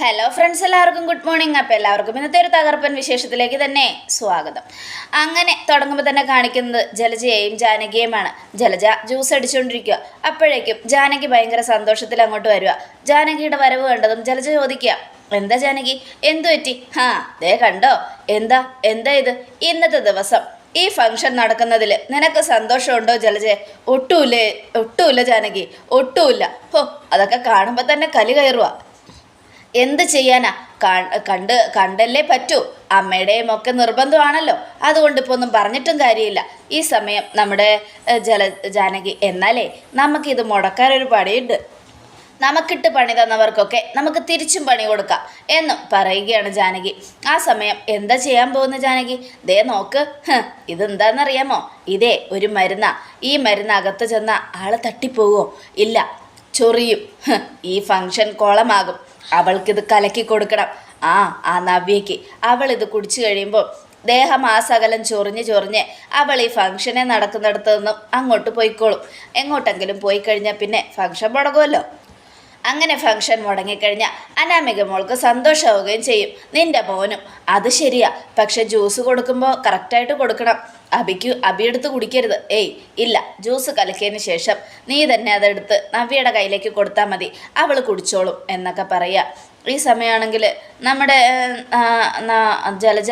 Hello friends എല്ലാവർക്കും good morning അപ്പോൾ എല്ലാവർക്കും ഇന്നത്തെ ഒരു തകർപ്പൻ വിശേഷത്തിലേക്ക് തന്നെ സ്വാഗതം. അങ്ങനെ തുടങ്ങുമ്പോൾ തന്നെ കാണിക്കുന്നത് ജലജയെയും ജാനകിയുമാണ് ജലജ ജ്യൂസ് അടിച്ചുകൊണ്ടിരിക്കുക അപ്പോഴേക്കും ജാനകി ഭയങ്കര സന്തോഷത്തിൽ അങ്ങോട്ട് വരിക ജാനകിയുടെ വരവ് കണ്ടതും ജലജ ചോദിക്കുക എന്താ ജാനകി? എന്തു പറ്റി? ഹാ ദേ കണ്ടോ? എന്താ? എന്താ ഇത്? ഇന്നത്തെ ദിവസം ഈ ഫംഗ്ഷൻ നടക്കുന്നതിൽ നിനക്ക് സന്തോഷമുണ്ടോ ജലജെ? ഒട്ടുമില്ലേ ഒട്ടുമില്ല ജാനകി ഒട്ടുമില്ല. ഹോ അതൊക്കെ കാണുമ്പോൾ തന്നെ കലി കയറുക എന്ത് ചെയ്യാനാ? കണ്ട് കണ്ടല്ലേ പറ്റൂ. അമ്മയുടെയും ഒക്കെ നിർബന്ധമാണല്ലോ. അതുകൊണ്ട് ഇപ്പോൾ ഒന്നും പറഞ്ഞിട്ടും കാര്യമില്ല. ഈ സമയം നമ്മുടെ ജല ജാനകി എന്നാലേ നമുക്കിത് മുടക്കാനൊരു പണിയുണ്ട്. നമുക്കിട്ട് പണി തന്നവർക്കൊക്കെ നമുക്ക് തിരിച്ചും പണി കൊടുക്കാം എന്ന് പറയുകയാണ് ജാനകി. ആ സമയം എന്താ ചെയ്യാൻ പോകുന്ന ജാനകി? ദേ നോക്ക്. ഇതെന്താണെന്നറിയാമോ? ഇതേ ഒരു മരുന്നാ. ഈ മരുന്ന് അകത്ത് ചെന്ന ആളെ തട്ടിപ്പോവോ? ഇല്ല. ചൊറിയും. ഈ ഫങ്ഷൻ കോളമാകും. അവൾക്കിത് കലക്കി കൊടുക്കണം. ആ ആ നവ്യയ്ക്ക് അവൾ ഇത് കുടിച്ചു കഴിയുമ്പോൾ ദേഹം ആ സകലം ചൊറിഞ്ഞ് ചൊറിഞ്ഞ് അവൾ ഈ ഫംഗ്ഷനെ നടക്കുന്നിടത്തു നിന്നും അങ്ങോട്ട് പോയിക്കോളും. എങ്ങോട്ടെങ്കിലും പോയി കഴിഞ്ഞാൽ പിന്നെ ഫംഗ്ഷൻ മുടങ്ങുമല്ലോ അങ്ങനെ ഫംഗ്ഷൻ മുടങ്ങിക്കഴിഞ്ഞാൽ അനാമിക മോൾക്ക് സന്തോഷമാവുകയും ചെയ്യും. നിന്റെ മോനും അത് ശരിയാ. പക്ഷെ ജ്യൂസ് കൊടുക്കുമ്പോൾ കറക്റ്റായിട്ട് കൊടുക്കണം. അബിക്ക് അബിയെടുത്ത് കുടിക്കരുത്. ഏയ് ഇല്ല ജ്യൂസ് കലക്കിയതിന് ശേഷം നീ തന്നെ അതെടുത്ത് നവ്യയുടെ കയ്യിലേക്ക് കൊടുത്താൽ മതി. അവൾ കുടിച്ചോളും എന്നൊക്കെ പറയുക ഈ സമയമാണെങ്കിൽ നമ്മുടെ ജലജ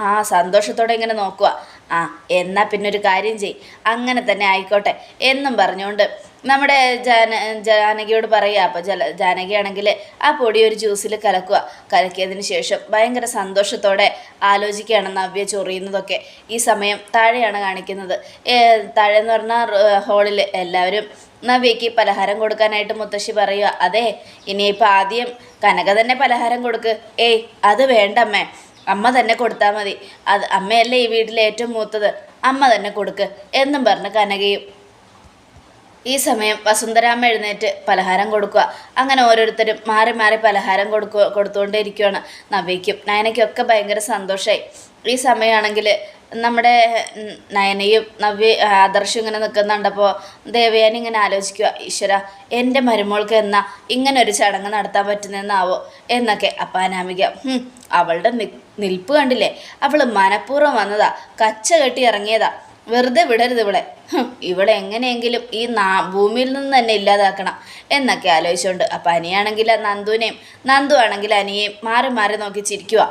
ആ സന്തോഷത്തോടെ ഇങ്ങനെ നോക്കുക ആ എന്നാൽ പിന്നെ ഒരു കാര്യം ചെയ്. അങ്ങനെ തന്നെ ആയിക്കോട്ടെ എന്നും പറഞ്ഞുകൊണ്ട് നമ്മുടെ ജാന ജാനകിയോട് പറയുക അപ്പോൾ ജല ജാനകിയാണെങ്കിൽ ആ പൊടി ഒരു ജ്യൂസിൽ കലക്കുക കലക്കിയതിന് ശേഷം ഭയങ്കര സന്തോഷത്തോടെ ആലോചിക്കുകയാണ് നവ്യ ചൊറിയുന്നതൊക്കെ ഈ സമയം താഴെയാണ് കാണിക്കുന്നത്. താഴെ എന്ന് പറഞ്ഞാൽ ഹോളിൽ എല്ലാവരും നവ്യയ്ക്ക് പലഹാരം കൊടുക്കാനായിട്ട് മുത്തശ്ശി പറയുക അതെ ഇനിയിപ്പോൾ ആദ്യം കനക തന്നെ പലഹാരം കൊടുക്ക്. ഏയ് അത് വേണ്ട അമ്മേ തന്നെ കൊടുത്താൽ മതി. അത് അമ്മയല്ലേ ഈ വീട്ടിലെ ഏറ്റവും മൂത്തത്? അമ്മ തന്നെ കൊടുക്ക്. എന്നും പറഞ്ഞ് കനകയും ഈ സമയം വസുന്ധരാമ്മ എഴുന്നേറ്റ് പലഹാരം കൊടുക്കുക. അങ്ങനെ ഓരോരുത്തരും മാറി മാറി പലഹാരം കൊടുക്കുക കൊടുത്തുകൊണ്ടേ ഇരിക്കുകയാണ് നവ്യയ്ക്കും. നയനയ്ക്കും ഒക്കെ ഭയങ്കര സന്തോഷമായി ഈ സമയമാണെങ്കിൽ നമ്മുടെ നയനയും നവ്യ ആദർശവും ഇങ്ങനെ നിൽക്കുന്നുണ്ടപ്പോൾ ദേവയാനി ഇങ്ങനെ ആലോചിക്കുക ഈശ്വര എന്റെ മരുമോൾക്ക് എന്നാ ഇങ്ങനെ ഒരു ചടങ്ങ് നടത്താൻ പറ്റുന്നതെന്നാവോ? എന്നൊക്കെ അപ്പം അനാമിക അവളുടെ നിൽപ്പ് കണ്ടില്ലേ? അവൾ മനഃപൂർവം വന്നതാ കച്ച കെട്ടി ഇറങ്ങിയതാ. വെറുതെ വിടരുത് ഇവിടെ ഇവിടെ എങ്ങനെയെങ്കിലും ഈ നാ ഭൂമിയിൽ നിന്ന് തന്നെ ഇല്ലാതാക്കണം. എന്നൊക്കെ ആലോചിച്ചുകൊണ്ട് അപ്പം അനിയാണെങ്കിൽ നന്ദുവിനെയും നന്ദു ആണെങ്കിൽ അനിയെയും മാറി മാറി നോക്കി ചിരിക്കുക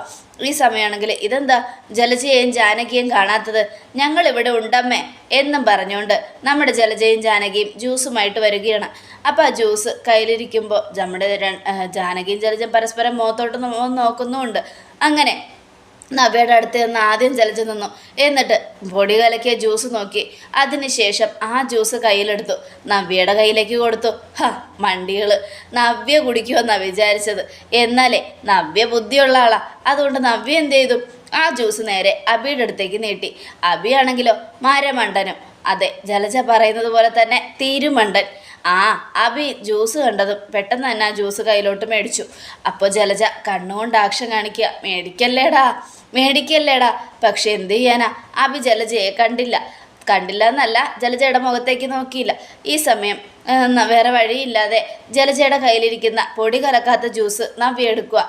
ഈ സമയമാണെങ്കിൽ ഇതെന്താ? ജലജയെയും ജാനകിയും കാണാത്തത് ഞങ്ങൾ ഇവിടെ ഉണ്ടമ്മേ എന്നും പറഞ്ഞുകൊണ്ട് നമ്മുടെ ജലജയും ജാനകിയും ജ്യൂസുമായിട്ട് വരികയാണ്. അപ്പോൾ ആ ജ്യൂസ് കയ്യിലിരിക്കുമ്പോൾ നമ്മുടെ ജാനകിയും ജലജയും പരസ്പരം മുഖത്തോട്ട് നോക്കുന്നുമുണ്ട്. അങ്ങനെ നവ്യയുടെ അടുത്ത് നിന്ന് ആദ്യം ചലച്ചു നിന്നു. എന്നിട്ട് പൊടി കലക്കിയ ജ്യൂസ് നോക്കി. അതിനുശേഷം ആ ജ്യൂസ് കയ്യിലെടുത്തു. നവ്യയുടെ കയ്യിലേക്ക് കൊടുത്തു. ഹ മണ്ടികൾ നവ്യ കുടിക്കുമെന്നാണ് വിചാരിച്ചത്. എന്നാലേ നവ്യ ബുദ്ധിയുള്ള ആളാ. അതുകൊണ്ട് നവ്യ എന്ത് ചെയ്തു? ആ ജ്യൂസ് നേരെ അബിയുടെ അടുത്തേക്ക് നീട്ടി. അബിയാണെങ്കിലോ മരമണ്ടനും. അതെ ജലജ പറയുന്നത് പോലെ തന്നെ തീരുമണ്ടൻ. ആ അബി ജ്യൂസ് കണ്ടതും. പെട്ടെന്ന് തന്നെ ആ ജ്യൂസ് കയ്യിലോട്ട് മേടിച്ചു. അപ്പോൾ ജലജ കണ്ണുകൊണ്ട് ആക്ഷൻ കാണിക്കുക മേടിക്കല്ലേടാ? മേടിക്കല്ലേടാ? പക്ഷെ എന്ത് ചെയ്യാനാ? അബി ജലജയെ കണ്ടില്ല. കണ്ടില്ല എന്നല്ല ജലജയുടെ മുഖത്തേക്ക് നോക്കിയില്ല. ഈ സമയം വേറെ വഴിയില്ലാതെ ജലജയുടെ കയ്യിലിരിക്കുന്ന പൊടി കലക്കാത്ത ജ്യൂസ് നവ്യ എടുക്കുക.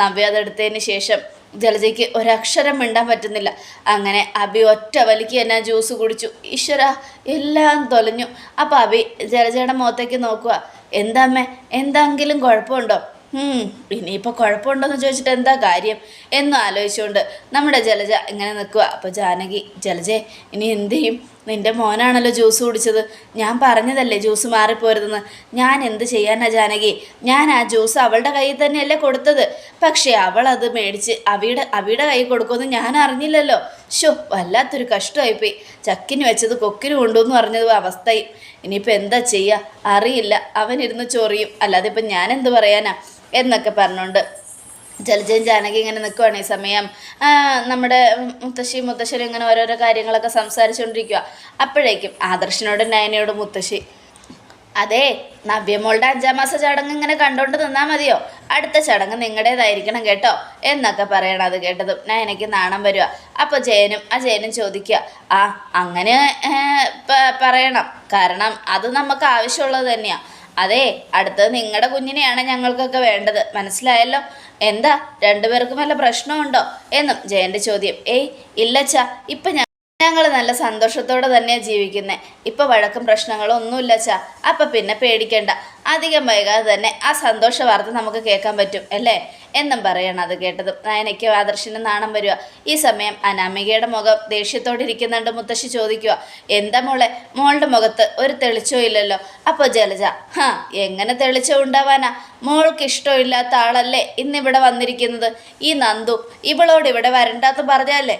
നവ്യ അതെടുത്തതിന് ശേഷം ജലജയ്ക്ക് ഒരക്ഷരം മിണ്ടാൻ പറ്റുന്നില്ല. അങ്ങനെ അബി ഒറ്റ വലിക്ക് തന്നെ ജ്യൂസ് കുടിച്ചു. ഈശ്വര എല്ലാം തൊലഞ്ഞു. അപ്പോൾ അബി ജലജയുടെ മുഖത്തേക്ക് നോക്കുക. എന്താമ്മേ എന്തെങ്കിലും കുഴപ്പമുണ്ടോ? ഇനിയിപ്പോൾ കുഴപ്പമുണ്ടോയെന്ന് ചോദിച്ചിട്ട് എന്താ കാര്യം എന്നും ആലോചിച്ചുകൊണ്ട് നമ്മുടെ ജലജ ഇങ്ങനെ നിൽക്കുക അപ്പോൾ ജാനകി ജലജെ ഇനി എന്ത് ചെയ്യും? നിന്റെ മോനാണല്ലോ ജ്യൂസ് കുടിച്ചത്. ഞാൻ പറഞ്ഞതല്ലേ ജ്യൂസ് മാറിപ്പോരുതെന്ന്. ഞാൻ എന്ത് ചെയ്യാനാ ജാനകി? ഞാൻ ആ ജ്യൂസ് അവളുടെ കയ്യിൽ തന്നെയല്ലേ കൊടുത്തത്. പക്ഷേ അവൾ അത് മേടിച്ച് അവിയുടെ അവിയുടെ കൈ കൊടുക്കുമെന്ന് ഞാൻ അറിഞ്ഞില്ലല്ലോ. ഷോ വല്ലാത്തൊരു കഷ്ടമായിപ്പോയി. ചക്കിന് വെച്ചത് കൊക്കിന് കൊണ്ടുവന്ന് പറഞ്ഞത് അവസ്ഥയും ഇനിയിപ്പോൾ എന്താ ചെയ്യുക അറിയില്ല. അവനിരുന്ന് ചൊറിയും. അല്ലാതെ ഇപ്പം ഞാൻ എന്ത് പറയാനാ? എന്നൊക്കെ പറഞ്ഞുകൊണ്ട് ജലജയും ജാനകി ഇങ്ങനെ നിൽക്കുവാണ് ഈ സമയം. നമ്മുടെ മുത്തശ്ശി മുത്തശ്ശനും ഇങ്ങനെ ഓരോരോ കാര്യങ്ങളൊക്കെ സംസാരിച്ചുകൊണ്ടിരിക്കുക അപ്പോഴേക്കും ആദർശനോടും നയനയോടും മുത്തശ്ശി അതെ നവ്യമോളുടെ അഞ്ചാം മാസ ചടങ്ങ് ഇങ്ങനെ കണ്ടോണ്ട് നിന്നാൽ മതിയോ? അടുത്ത ചടങ്ങ് നിങ്ങളുടേതായിരിക്കണം കേട്ടോ എന്നൊക്കെ പറയണം അത് കേട്ടതും ഞാൻ എനിക്ക് നാണം വരിക അപ്പോൾ ജയനും ആ ജയനും ചോദിക്കുക ആ അങ്ങനെ പറയണം. കാരണം അത് നമുക്ക് ആവശ്യമുള്ളത് തന്നെയാണ് അതെ അടുത്തത് നിങ്ങളുടെ കുഞ്ഞിനെയാണ് ഞങ്ങൾക്കൊക്കെ വേണ്ടത്. മനസ്സിലായല്ലോ? എന്താ രണ്ടുപേർക്കും വല്ല പ്രശ്നമുണ്ടോ? എന്നും ജയന്റെ ചോദ്യം. ഏയ് ഇല്ലച്ചാ ഇപ്പൊ ഞാൻ ഞങ്ങൾ നല്ല സന്തോഷത്തോടെ തന്നെയാണ് ജീവിക്കുന്നത് ഇപ്പം വഴക്കും പ്രശ്നങ്ങളും ഒന്നുമില്ല ചാ അപ്പം പിന്നെ പേടിക്കണ്ട. അധികം വൈകാതെ തന്നെ ആ സന്തോഷ വാർത്ത നമുക്ക് കേൾക്കാൻ പറ്റും അല്ലേ? എന്നും പറയണം അത് കേട്ടതും. നയനയ്ക്ക് ആദർശിന് നാണം വരിക ഈ സമയം അനാമികയുടെ മുഖം ദേഷ്യത്തോടെ ഇരിക്കുന്നുണ്ട് മുത്തശ്ശി ചോദിക്കുക എന്താ മോളെ? മോളുടെ മുഖത്ത് ഒരു തെളിച്ചോ ഇല്ലല്ലോ. അപ്പോൾ ജലജ ഹാ എങ്ങനെ തെളിച്ചോ ഉണ്ടാവാനാ? മോൾക്ക് ഇഷ്ടമില്ലാത്ത ആളല്ലേ ഇന്നിവിടെ വന്നിരിക്കുന്നത്? ഈ നന്ദു ഇവളോട് ഇവിടെ വരണ്ടാന്ന് പറഞ്ഞല്ലേ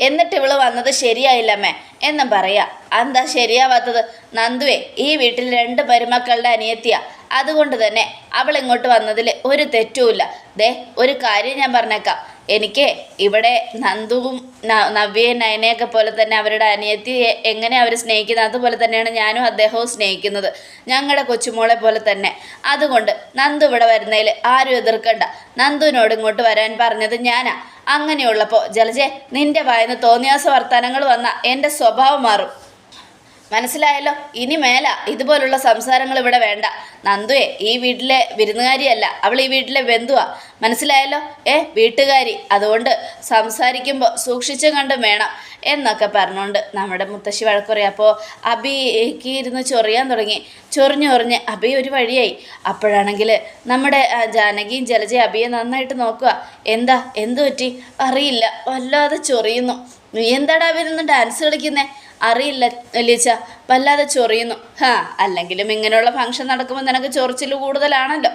എന്നിട്ട് ഇവൾ വന്നത് ശരിയായില്ലമ്മേ എന്നും പറയാ. എന്താ ശരിയാവാത്തത്? നന്ദുവേ ഈ വീട്ടിൽ രണ്ട് മരുമക്കളുടെ അനിയത്തിയ. അതുകൊണ്ട് തന്നെ അവൾ ഇങ്ങോട്ട് വന്നതിൽ ഒരു തെറ്റുമില്ല. ദേ ഒരു കാര്യം ഞാൻ പറഞ്ഞേക്കാം. എനിക്ക് ഇവിടെ നന്ദുവും നവ്യയും നയനയൊക്കെ പോലെ തന്നെ അവരുടെ അനിയത്തിയെ എങ്ങനെ അവർ സ്നേഹിക്കുന്നത് അതുപോലെ തന്നെയാണ് ഞാനും അദ്ദേഹവും സ്നേഹിക്കുന്നത്. ഞങ്ങളുടെ കൊച്ചുമോളെ പോലെ തന്നെ. അതുകൊണ്ട് നന്ദു ഇവിടെ വരുന്നതിൽ ആരും എതിർക്കണ്ട. നന്ദുവിനോട് ഇങ്ങോട്ട് വരാൻ പറഞ്ഞത് ഞാനാ. അങ്ങനെയുള്ളപ്പോൾ ജലജെ നിന്റെ വായന്ന് തോന്നിയാസ വർത്തമാനങ്ങൾ വന്ന എന്റെ സ്വഭാവം മാറും. മനസ്സിലായല്ലോ? ഇനി മേല. ഇതുപോലുള്ള സംസാരങ്ങൾ ഇവിടെ വേണ്ട. നന്ദുവേ ഈ വീട്ടിലെ വിരുന്നുകാരിയല്ല. അവൾ ഈ വീട്ടിലെ ബന്ധുവാ. മനസ്സിലായല്ലോ? ഏ വീട്ടുകാരി. അതുകൊണ്ട് സംസാരിക്കുമ്പോൾ സൂക്ഷിച്ചും കണ്ടും വേണം എന്നൊക്കെ പറഞ്ഞുകൊണ്ട് നമ്മുടെ മുത്തശ്ശി വഴക്കുറയും അപ്പോൾ അബിക്ക് ഇരുന്ന് ചൊറിയാൻ തുടങ്ങി. ചൊറിഞ്ഞു ചൊറിഞ്ഞ് അബി ഒരു വഴിയായി. അപ്പോഴാണെങ്കിൽ നമ്മുടെ ജാനകിയും ജലജയും അബിയെ നന്നായിട്ട് നോക്കുക. എന്താ? എന്തു പറ്റി അറിയില്ല. വല്ലാതെ ചൊറിയുന്നു. നീ എന്താടാ അവരൊന്നും ഡാൻസ് കളിക്കുന്നേ? അറിയില്ല ലീച്ച വല്ലാതെ ചൊറിയുന്നു. ഹാ അല്ലെങ്കിലും ഇങ്ങനെയുള്ള ഫംഗ്ഷൻ നടക്കുമ്പോൾ നിനക്ക് ചൊറിച്ചിൽ കൂടുതലാണല്ലോ.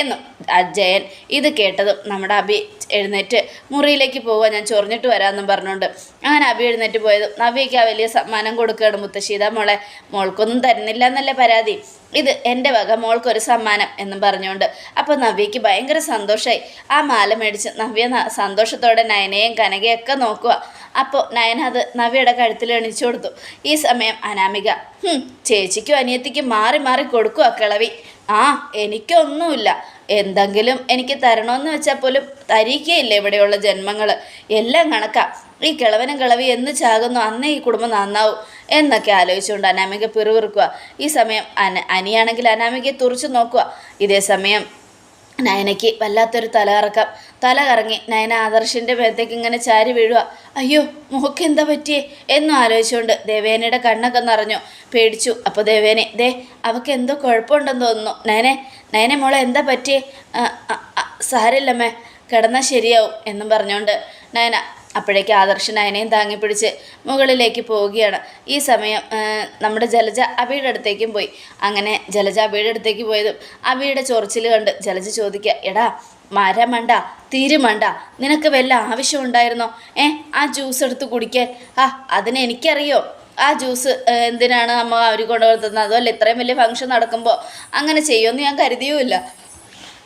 എന്നും അജയൻ ഇത് കേട്ടതും നമ്മുടെ അബി എഴുന്നേറ്റ് മുറിയിലേക്ക് പോവാൻ ഞാൻ ചൊറിഞ്ഞിട്ട് വരാമെന്നും പറഞ്ഞുകൊണ്ട് അങ്ങനെ അബി എഴുന്നേറ്റ് പോയതും നവ്യയ്ക്ക് ആ വലിയ സമ്മാനം കൊടുക്കുകയാണ്. മുത്തശ്ശീത മോളെ മോൾക്കൊന്നും തരുന്നില്ല എന്നല്ലേ പരാതി. ഇത് എന്റെ വക മോൾക്കൊരു സമ്മാനം എന്നും പറഞ്ഞുകൊണ്ട് അപ്പോൾ നവ്യയ്ക്ക് ഭയങ്കര സന്തോഷമായി ആ മാല മേടിച്ച് നവ്യ സന്തോഷത്തോടെ നയനയും കനകയൊക്കെ നോക്കുക അപ്പോൾ നയന അത് നവ്യയുടെ കഴുത്തിൽ എണിച്ചു കൊടുത്തു. ഈ സമയം അനാമിക "ഹും, ചേച്ചിക്കും അനിയത്തിക്കും മാറി മാറി കൊടുക്കുക കിളവി. ആ എനിക്കൊന്നുമില്ല. എന്തെങ്കിലും എനിക്ക് തരണമെന്ന് വെച്ചാൽ പോലും തരികയില്ല ഇവിടെയുള്ള ജന്മങ്ങൾ എല്ലാം കണക്കാം. ഈ കിളവനും കിളവി എന്ന് ചാകുന്നു അന്നേ ഈ കുടുംബം നന്നാവും. എന്നൊക്കെ ആലോചിച്ചുകൊണ്ട് അനാമിക പിറുപിറുക്കുക ഈ സമയം അന അനിയാണെങ്കിൽ അനാമികയെ തുറച്ചു നോക്കുക ഇതേ സമയം നയനയ്ക്ക് വല്ലാത്തൊരു തലകറക്കം. തല കറങ്ങി നയന ആദർശിന്റെ മേത്തേക്ക് ഇങ്ങനെ ചാരി വീഴുക. അയ്യോ മുഖക്കെന്താ പറ്റിയേ? എന്നും ആലോചിച്ചുകൊണ്ട് ദേവേനയുടെ കണ്ണൊക്കെ നിറഞ്ഞു പേടിച്ചു. അപ്പോൾ ദേവേനെ ദേ അവൾക്ക് എന്തോ കുഴപ്പമുണ്ടെന്ന് തോന്നുന്നു. നയനെ നയനെ മോളെ എന്താ പറ്റിയേ? സാരില്ലമ്മേ കിടന്നാൽ ശരിയാവും എന്നും പറഞ്ഞുകൊണ്ട് നയന അപ്പോഴേക്ക് ആദർശൻ താങ്ങി പിടിച്ച് മുകളിലേക്ക് പോവുകയാണ്. ഈ സമയം നമ്മുടെ ജലജ അബിയുടെ അടുത്തേക്കും പോയി. അങ്ങനെ ജലജ അബിയുടെ അടുത്തേക്ക് പോയതും അബിയുടെ ചൊറിച്ചിൽ കണ്ട് ജലജ ചോദിക്കുക എടാ മരമണ്ട തീരുമണ്ട നിനക്ക് വല്ല ആവശ്യമുണ്ടായിരുന്നോ? ഏ ആ ജ്യൂസ് എടുത്ത് കുടിക്കാൻ. ആ അതിന് എനിക്കറിയോ? ആ ജ്യൂസ് എന്തിനാണ് അമ്മ അവർ കൊണ്ടുവരുന്നത് അതുമല്ല ഇത്രയും വലിയ ഫംഗ്ഷൻ നടക്കുമ്പോൾ അങ്ങനെ ചെയ്യുമെന്ന് ഞാൻ കരുതിയുമില്ല.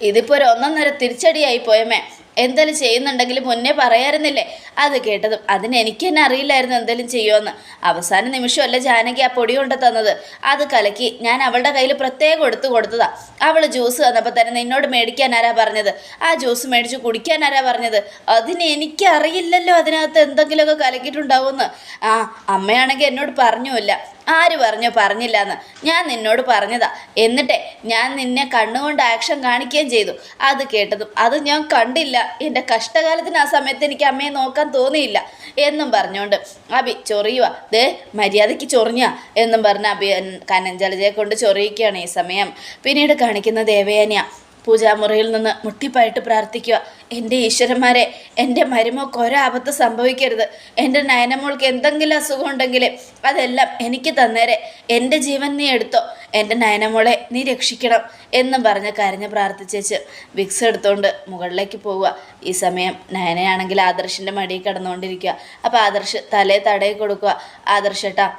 ഇതിപ്പോൾ ഒരു ഒന്നൊന്നര തിരിച്ചടിയായി പോയമേ. എന്തെങ്കിലും ചെയ്യുന്നുണ്ടെങ്കിൽ മുന്നേ പറയായിരുന്നില്ലേ അത് കേട്ടതും അതിന് എനിക്ക് തന്നെ അറിയില്ലായിരുന്നു എന്തെങ്കിലും ചെയ്യുമെന്ന് അവസാന നിമിഷമല്ല ജാനകി ആ പൊടി കൊണ്ട് തന്നത്. അത് കലക്കി ഞാൻ അവളുടെ കയ്യിൽ പ്രത്യേകം എടുത്തു കൊടുത്തതാ. അവൾ ജ്യൂസ് തന്നപ്പോൾ തന്നെ നിന്നോട് മേടിക്കാൻ ആരാ പറഞ്ഞത്? ആ ജ്യൂസ് മേടിച്ച് കുടിക്കാൻ ആരാ പറഞ്ഞത്? അതിന് എനിക്കറിയില്ലല്ലോ അതിനകത്ത് എന്തെങ്കിലുമൊക്കെ കലക്കിയിട്ടുണ്ടാവുമെന്ന്. ആ അമ്മയാണെങ്കിൽ എന്നോട് പറഞ്ഞുമില്ല. ആര് പറഞ്ഞു പറഞ്ഞില്ല എന്ന് ഞാൻ നിന്നോട് പറഞ്ഞതാ. എന്നിട്ടേ ഞാൻ നിന്നെ കണ്ണുകൊണ്ട് ആക്ഷൻ കാണിക്കുകയും ചെയ്തു. അത് കേട്ടതും അത് ഞാൻ കണ്ടില്ല. എന്റെ കഷ്ടകാലത്തിന് ആ സമയത്ത് എനിക്ക് അമ്മയെ നോക്കാൻ തോന്നിയില്ല എന്നും പറഞ്ഞുകൊണ്ട് അബി ചൊറിയുക ദേ മര്യാദയ്ക്ക് ചൊറിഞ്ഞ എന്നും പറഞ്ഞ അബി കനഞ്ചലജയെ കൊണ്ട് ചൊറിയിക്കുകയാണ് ഈ സമയം. പിന്നീട് കാണിക്കുന്ന ദേവയാനിയ. പൂജാമുറിയിൽ നിന്ന് മുട്ടിപ്പായിട്ട് പ്രാർത്ഥിക്കുക. എന്റെ ഈശ്വരന്മാരെ എന്റെ മരുമോക്ക് ഒരാപത്ത് സംഭവിക്കരുത്. എന്റെ നയനമോൾക്ക് എന്തെങ്കിലും അസുഖം ഉണ്ടെങ്കിൽ അതെല്ലാം എനിക്ക് തന്നേരെ. എന്റെ ജീവൻ നീ എടുത്തോ. എന്റെ നയനമോളെ നീ രക്ഷിക്കണം. എന്ന് പറഞ്ഞ് കരഞ്ഞ് പ്രാർത്ഥിച്ചേച്ച് വിക്സ് എടുത്തുകൊണ്ട് മുകളിലേക്ക് പോവുക. ഈ സമയം നയനയാണെങ്കിൽ ആദർശിന്റെ മടിയിൽ കിടന്നുകൊണ്ടിരിക്കുക. അപ്പോൾ ആദർശ് തലേ തടയിൽ കൊടുക്കുക. ആദർശേട്ടാ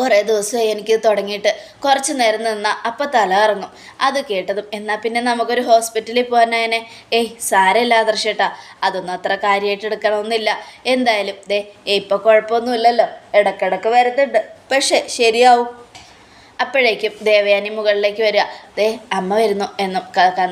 കുറേ ദിവസമായി എനിക്ക് തുടങ്ങിയിട്ട് കുറച്ച് നേരം നിന്നാൽ അപ്പം തല ഇറങ്ങും അത് കേട്ടതും എന്നാൽ പിന്നെ നമുക്കൊരു ഹോസ്പിറ്റലിൽ പോകാനായനെ. ഏയ് സാരമില്ല ആദർശേട്ടാ അതൊന്നും അത്ര കാര്യമായിട്ട് എടുക്കണമെന്നില്ല. എന്തായാലും ദേ ഇപ്പം കുഴപ്പമൊന്നുമില്ലല്ലോ. ഇടക്കിടക്ക് വരുന്നുണ്ട്. പക്ഷേ ശരിയാവും. അപ്പോഴേക്കും ദേവയാനി മുകളിലേക്ക് വരിക. ദേ അമ്മ വരുന്നു എന്നും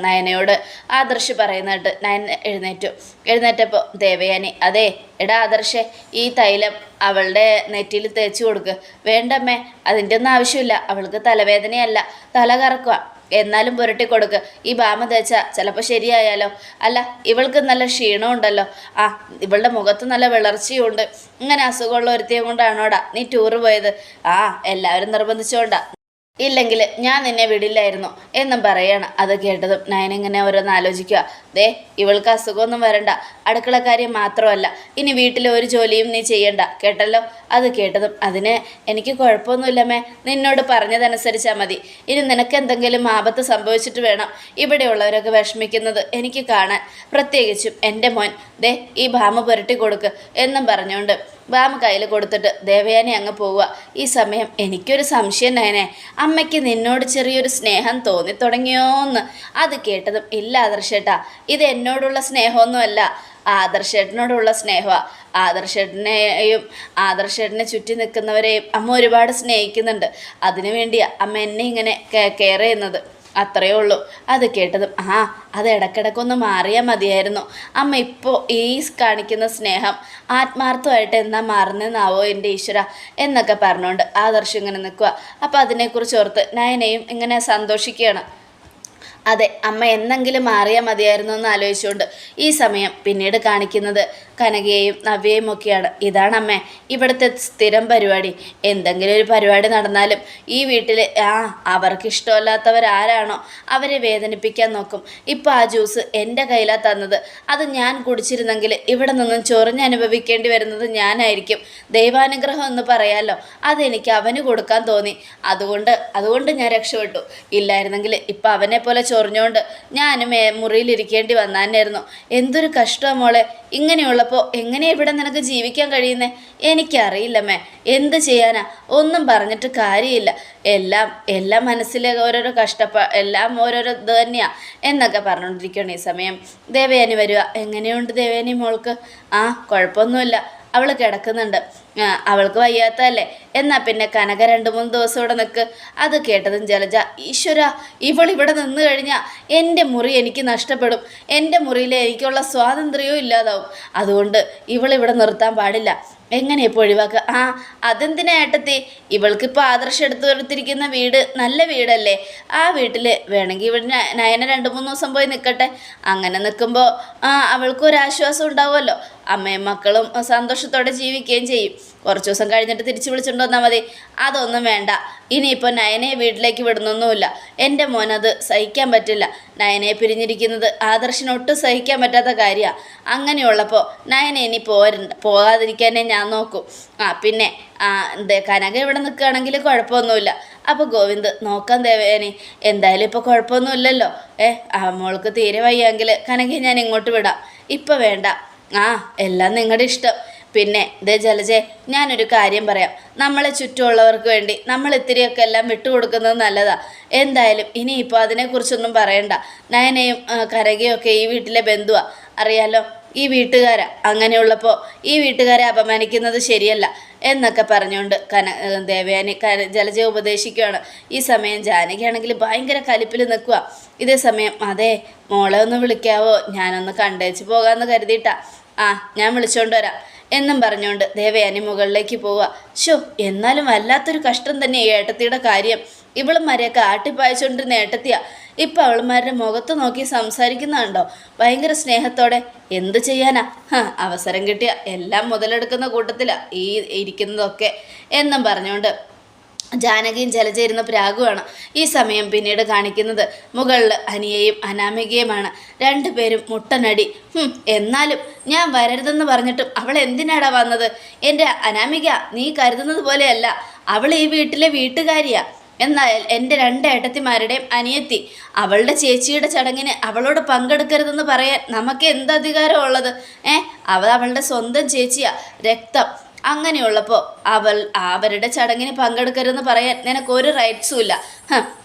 നയനയോട് ആദർശ് പറയുന്നിട്ട് നയൻ എഴുന്നേറ്റു. എഴുന്നേറ്റപ്പോൾ ദേവയാനി അതെ എടാ ആദർശേ ഈ തൈലം അവളുടെ നെറ്റിയിൽ തേച്ച് കൊടുക്കുക വേണ്ടമ്മേ അതിന്റെ ഒന്നും ആവശ്യമില്ല. അവൾക്ക് തലവേദനയല്ല. തല കറക്കുക. എന്നാലും പുരട്ടി കൊടുക്കുക ഈ ബാമ തേച്ചാൽ ചിലപ്പോൾ ശരിയായാലോ? അല്ല ഇവൾക്ക് നല്ല ക്ഷീണമുണ്ടല്ലോ. ആ ഇവളുടെ മുഖത്ത് നല്ല വിളർച്ചയുണ്ട്. ഇങ്ങനെ അസുഖമുള്ള ഒരുത്തിയും കൊണ്ടാണോടാ നീ ടൂറ് പോയത്? ആ എല്ലാവരും നിർബന്ധിച്ചോണ്ടാ. ഇല്ലെങ്കിൽ ഞാൻ നിന്നെ വിടില്ലായിരുന്നു എന്നും പറയാണ്. അത് കേട്ടതും നയനിങ്ങനെ ഓരോന്ന് ആലോചിക്കുക. ദേ ഇവൾക്ക് അസുഖമൊന്നും വരണ്ട. അടുക്കളക്കാര്യം മാത്രമല്ല. ഇനി വീട്ടിലെ ഒരു ജോലിയും നീ ചെയ്യണ്ട. കേട്ടല്ലോ? അത് കേട്ടതും അതിന് എനിക്ക് കുഴപ്പമൊന്നുമില്ലമ്മേ നിന്നോട് പറഞ്ഞതനുസരിച്ചാൽ മതി. ഇനി നിനക്ക് എന്തെങ്കിലും ആപത്ത് സംഭവിച്ചിട്ട് വേണം ഇവിടെയുള്ളവരൊക്കെ വിഷമിക്കുന്നത് എനിക്ക് കാണാൻ. പ്രത്യേകിച്ചും എന്റെ മോൻ. ദേ ഈ ഭാമ പുരട്ടി കൊടുക്ക് എന്നും പറഞ്ഞുകൊണ്ട് ബാമ കയ്യിൽ കൊടുത്തിട്ട് ദേവയാനി അങ്ങ് പോവുക. ഈ സമയം എനിക്കൊരു സംശയം നയനെ. അമ്മയ്ക്ക് നിന്നോട് ചെറിയൊരു സ്നേഹം തോന്നി തുടങ്ങിയോന്ന്. അത് കേട്ടതും ഇല്ല ആദർശേട്ടാ. ഇത് എന്നോടുള്ള സ്നേഹമൊന്നുമല്ല. ആദർശേട്ടനോടുള്ള സ്നേഹമാണ് ആദർശേട്ടനെയും ആദർശേട്ടനെ ചുറ്റി നിൽക്കുന്നവരെയും അമ്മ ഒരുപാട് സ്നേഹിക്കുന്നുണ്ട്. അതിനു വേണ്ടിയാണ് അമ്മ എന്നെ ഇങ്ങനെ കെയർ ചെയ്യുന്നത്. അത്രയേ ഉള്ളൂ. അത് കേട്ടതും ആ അത് ഇടക്കിടക്കൊന്ന് മാറിയാൽ മതിയായിരുന്നു. അമ്മ ഇപ്പോൾ ഈ കാണിക്കുന്ന സ്നേഹം ആത്മാർത്ഥമായിട്ട് എന്നാ മാറുന്നതെന്നാവോ എന്റെ ഈശ്വര? എന്നൊക്കെ പറഞ്ഞുകൊണ്ട് ആദർശം ഇങ്ങനെ നിൽക്കുക അപ്പോൾ അതിനെക്കുറിച്ച് ഓർത്ത് നയനയും ഇങ്ങനെ സന്തോഷിക്കുകയാണ്. അതെ അമ്മ എന്നെങ്കിലും മാറിയാൽ മതിയായിരുന്നു എന്ന് ആലോചിച്ചുകൊണ്ട് ഈ സമയം പിന്നീട് കാണിക്കുന്നത് കനകയെയും നവ്യയും ഒക്കെയാണ്. ഇതാണ് അമ്മ ഇവിടുത്തെ സ്ഥിരം പരിപാടി. എന്തെങ്കിലും ഒരു പരിപാടി നടന്നാലും ഈ വീട്ടിൽ ആ അവർക്ക് ഇഷ്ടമല്ലാത്തവരാരാണോ അവരെ വേദനിപ്പിക്കാൻ നോക്കും. ഇപ്പോൾ ആ ജ്യൂസ് എന്റെ കയ്യിലാണ് തന്നത്. അത് ഞാൻ കുടിച്ചിരുന്നെങ്കിൽ ഇവിടെ നിന്നും ചൊറിഞ്ഞ് അനുഭവിക്കേണ്ടി വരുന്നത് ഞാനായിരിക്കും. ദൈവാനുഗ്രഹം എന്ന് പറയാമല്ലോ അതെനിക്ക് അവന് കൊടുക്കാൻ തോന്നി. അതുകൊണ്ട് അതുകൊണ്ട് ഞാൻ രക്ഷപ്പെട്ടു. ഇല്ലായിരുന്നെങ്കിൽ ഇപ്പം അവനെ പോലെ ചൊറിഞ്ഞുകൊണ്ട് ഞാനും മുറിയിലിരിക്കേണ്ടി വന്നാനായിരുന്നു. എന്തൊരു കഷ്ടമാണ് മോളെ. ഇങ്ങനെയുള്ളപ്പോൾ എങ്ങനെ ഇവിടെ നിനക്ക് ജീവിക്കാൻ കഴിയുന്നേ? എനിക്കറിയില്ലമ്മേ. എന്ത് ചെയ്യാനാ? ഒന്നും പറഞ്ഞിട്ട് കാര്യമില്ല. എല്ലാം എല്ലാം മനസ്സിലെ ഓരോരോ കഷ്ടപ്പാ എല്ലാം ഓരോരോ ഇത് തന്നെയാ എന്നൊക്കെ പറഞ്ഞുകൊണ്ടിരിക്കുകയാണ് ഈ സമയം. ദേവയാനി വരിക എങ്ങനെയുണ്ട് ദേവയാനി മോൾക്ക്? ആ കുഴപ്പമൊന്നുമില്ല. അവൾ കിടക്കുന്നുണ്ട്. അവൾക്ക് വയ്യാത്തതല്ലേ? എന്നാ പിന്നെ കനക രണ്ട് മൂന്ന് ദിവസം ഇവിടെ നിൽക്ക് അത് കേട്ടതും ജലജ ഈശ്വര ഇവൾ ഇവിടെ നിന്ന് കഴിഞ്ഞാൽ എന്റെ മുറി എനിക്ക് നഷ്ടപ്പെടും. എന്റെ മുറിയിൽ എനിക്കുള്ള സ്വാതന്ത്ര്യവും ഇല്ലാതാവും. അതുകൊണ്ട് ഇവളിവിടെ നിർത്താൻ പാടില്ല. എങ്ങനെ ഇപ്പോൾ ഒഴിവാക്കുക ആ അതെന്തിനാ ഏട്ടത്തി? ഇവൾക്കിപ്പോൾ ആദർശം എടുത്തു കൊടുത്തിരിക്കുന്ന വീട് നല്ല വീടല്ലേ? ആ വീട്ടിൽ വേണമെങ്കിൽ ഇവിടെ നയന രണ്ട് മൂന്ന് ദിവസം പോയി നിൽക്കട്ടെ അങ്ങനെ നിൽക്കുമ്പോൾ ആ അവൾക്കൊരാശ്വാസം ഉണ്ടാവുമല്ലോ. അമ്മയും മക്കളും സന്തോഷത്തോടെ ജീവിക്കുകയും ചെയ്യും. കുറച്ച് ദിവസം കഴിഞ്ഞിട്ട് തിരിച്ചു വിളിച്ചുകൊണ്ട് വന്നാൽ മതി. അതൊന്നും വേണ്ട. ഇനിയിപ്പോൾ നയനയെ വീട്ടിലേക്ക് വിടുന്നൊന്നുമില്ല. എന്റെ മോനത് സഹിക്കാൻ പറ്റില്ല. നയനയെ പിരിഞ്ഞിരിക്കുന്നത് ആദർശിന് ഒട്ടും സഹിക്കാൻ പറ്റാത്ത കാര്യമാണ്. അങ്ങനെയുള്ളപ്പോൾ നയന ഇനി പോരണ്ട പോകാതിരിക്കാനേ ഞാൻ നോക്കൂ. ആ പിന്നെ ദേ കനക ഇവിടെ നിൽക്കുകയാണെങ്കിൽ കുഴപ്പമൊന്നുമില്ല. അപ്പോൾ ഗോവിന്ദ് നോക്കാൻ ദേവേനി എന്തായാലും ഇപ്പോൾ കുഴപ്പമൊന്നുമില്ലല്ലോ. ഏ ആ മോൾക്ക് തീരെ വയ്യെങ്കിൽ കനകയെ ഞാൻ ഇങ്ങോട്ട് വിടാം. ഇപ്പം വേണ്ട. ആ എല്ലാം നിങ്ങളുടെ ഇഷ്ടം. പിന്നെ ഇതേ ജലജെ ഞാനൊരു കാര്യം പറയാം. നമ്മളെ ചുറ്റുമുള്ളവർക്ക് വേണ്ടി നമ്മൾ ഇത്തിരിയൊക്കെ എല്ലാം വിട്ടുകൊടുക്കുന്നത് നല്ലതാ. എന്തായാലും ഇനിയിപ്പോൾ അതിനെക്കുറിച്ചൊന്നും പറയണ്ട. നയനയും കരകയും ഒക്കെ ഈ വീട്ടിലെ ബന്ധുവാ. അറിയാലോ? ഈ വീട്ടുകാരാ. അങ്ങനെയുള്ളപ്പോൾ ഈ വീട്ടുകാരെ അപമാനിക്കുന്നത് ശരിയല്ല എന്നൊക്കെ പറഞ്ഞുകൊണ്ട് കന ദേവയാനി കന ജലജയെ ഉപദേശിക്കുകയാണ്. ഈ സമയം ജാനകിയാണെങ്കിൽ ഭയങ്കര കലിപ്പിൽ നിൽക്കുക ഇതേ സമയം അതെ മോളെ ഒന്ന് വിളിക്കാവോ? ഞാനൊന്ന് കണ്ടേച്ച് പോകാമെന്ന് കരുതിയിട്ടാ. ആ ഞാൻ വിളിച്ചോണ്ട് വരാം. എന്നും പറഞ്ഞുകൊണ്ട് ദേവയാനി മുകളിലേക്ക് പോവുക. ഷോ എന്നാലും വല്ലാത്തൊരു കഷ്ടം തന്നെ ഏട്ടത്തിയുടെ കാര്യം. ഇവളും മരയൊക്കെ ആട്ടിപ്പായച്ചുകൊണ്ടിരുന്ന ഏട്ടത്തിയാ. ഇപ്പം അവളുമാരുടെ മുഖത്ത് നോക്കി സംസാരിക്കുന്നുണ്ടോ? ഭയങ്കര സ്നേഹത്തോടെ. എന്ത് ചെയ്യാനാ? അവസരം കിട്ടിയ എല്ലാം മുതലെടുക്കുന്ന കൂട്ടത്തിലാ ഈ ഇരിക്കുന്നതൊക്കെ എന്നും പറഞ്ഞുകൊണ്ട് ജാനകിയും ജലജയിരുന്ന പ്രാഗുവാണ് ഈ സമയം പിന്നീട് കാണിക്കുന്നത്. മുകളിൽ അനിയയും അനാമികയുമാണ്. രണ്ടുപേരും മുട്ടനടി. എന്നാലും ഞാൻ വരരുതെന്ന് പറഞ്ഞിട്ടും അവൾ എന്തിനാടാ വന്നത്? എന്റെ അനാമിക നീ കരുതുന്നത് പോലെയല്ല. അവൾ ഈ വീട്ടിലെ വീട്ടുകാരിയാ. എന്നാൽ എന്റെ രണ്ട് ഏട്ടത്തിമാരുടെയും അനിയത്തി അവളുടെ ചേച്ചിയുടെ ചടങ്ങിന് അവളോട് പങ്കെടുക്കരുതെന്ന് പറയാൻ നമുക്ക് എന്ത് അധികാരമുള്ളത് ഏ? അവൾ അവളുടെ സ്വന്തം ചേച്ചിയാ. രക്തം. അങ്ങനെയുള്ളപ്പോൾ അവൾ അവരുടെ ചടങ്ങിന് പങ്കെടുക്കരുതെന്ന് പറയാൻ നിനക്ക് ഒരു റൈറ്റ്സും ഇല്ല.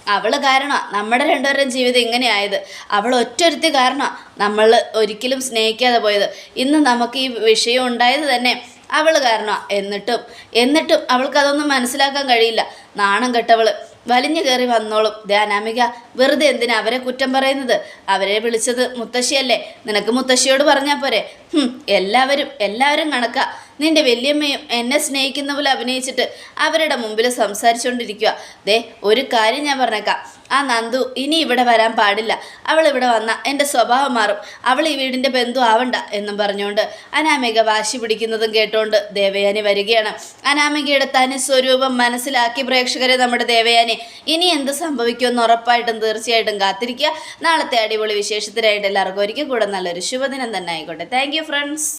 അവൾ കാരണമാണ് നമ്മുടെ രണ്ടുപേരുടെയും ജീവിതം ഇങ്ങനെയായത്. അവൾ ഒറ്റൊരുത്തി കാരണം നമ്മൾ ഒരിക്കലും സ്നേഹിക്കാതെ പോയത്. ഇന്ന് നമുക്ക് ഈ വിഷയം ഉണ്ടായത് തന്നെ അവൾ കാരണം എന്നിട്ടും എന്നിട്ടും അവൾക്ക് അതൊന്നും മനസ്സിലാക്കാൻ കഴിയില്ല. നാണം കെട്ടവൾ വലിഞ്ഞു കയറി വന്നോളും. ദേ വെറുതെ എന്തിനാ അവരെ കുറ്റം പറയുന്നത്? അവരെ വിളിച്ചത് മുത്തശ്ശിയല്ലേ? നിനക്ക് മുത്തശ്ശിയോട് പറഞ്ഞാൽ പോരെ. എല്ലാവരും എല്ലാവരും കണക്കാ. നിന്റെ വല്യമ്മയും എന്നെ സ്നേഹിക്കുന്ന പോലെ അഭിനയിച്ചിട്ട് അവരുടെ മുമ്പിൽ സംസാരിച്ചുകൊണ്ടിരിക്കുക ദേ ഒരു കാര്യം ഞാൻ പറഞ്ഞേക്കാം. ആ നന്ദു ഇനി ഇവിടെ വരാൻ പാടില്ല. അവൾ ഇവിടെ വന്ന എന്റെ സ്വഭാവം മാറും. അവൾ ഈ വീടിന്റെ ബന്ധു ആവണ്ട എന്നും പറഞ്ഞുകൊണ്ട് അനാമിക വാശി പിടിക്കുന്നതും കേട്ടുകൊണ്ട് ദേവയാനി വരികയാണ്. അനാമികയുടെ തനി സ്വരൂപം മനസ്സിലാക്കി പ്രേക്ഷകരെ നമ്മുടെ ദേവയാനി ഇനി എന്ത് സംഭവിക്കുമെന്ന് ഉറപ്പായിട്ടും തീർച്ചയായിട്ടും കാത്തിരിക്കുക. നാളത്തെ അടിപൊളി വിശേഷത്തിനായിട്ട് എല്ലാവർക്കും ഒരിക്കൽ കൂടെ നല്ലൊരു ശുഭദിനം തന്നെ ആയിക്കോട്ടെ. Thank you friends